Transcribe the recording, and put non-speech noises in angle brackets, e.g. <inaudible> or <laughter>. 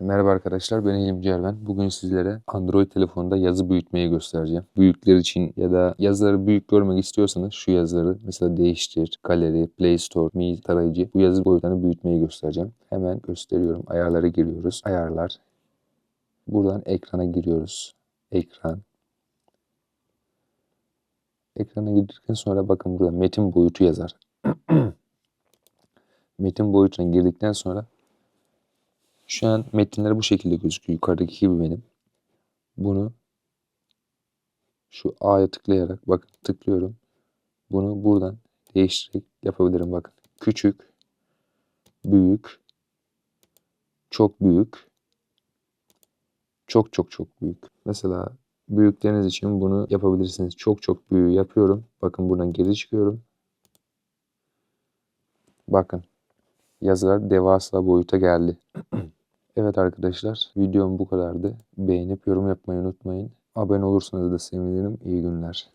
Merhaba arkadaşlar ben Hilmi Cerven. Bugün sizlere Android telefonunda yazı büyütmeyi göstereceğim. Büyükler için ya da yazıları büyük görmek istiyorsanız şu yazıları mesela değiştir, galeri, Play Store, Mi tarayıcı bu yazı boyutlarını büyütmeyi göstereceğim. Hemen gösteriyorum. Ayarlara giriyoruz. Ayarlar. Buradan ekrana giriyoruz. Ekran. Ekrana girdikten sonra bakın burada metin boyutu yazar. <clears throat> metin boyutuna girdikten sonra şu an metinler bu şekilde gözüküyor. Yukarıdaki gibi benim. Bunu şu A'ya tıklayarak bakın tıklıyorum. Bunu buradan değiştirerek yapabilirim bakın. Küçük, büyük, çok büyük, çok çok çok büyük. Mesela büyükleriniz için bunu yapabilirsiniz. Çok çok büyüğü yapıyorum. Bakın buradan geri çıkıyorum. Bakın yazılar devasa boyuta geldi. Evet arkadaşlar videom bu kadardı. Beğenip yorum yapmayı unutmayın. Abone olursanız da sevinirim. İyi günler.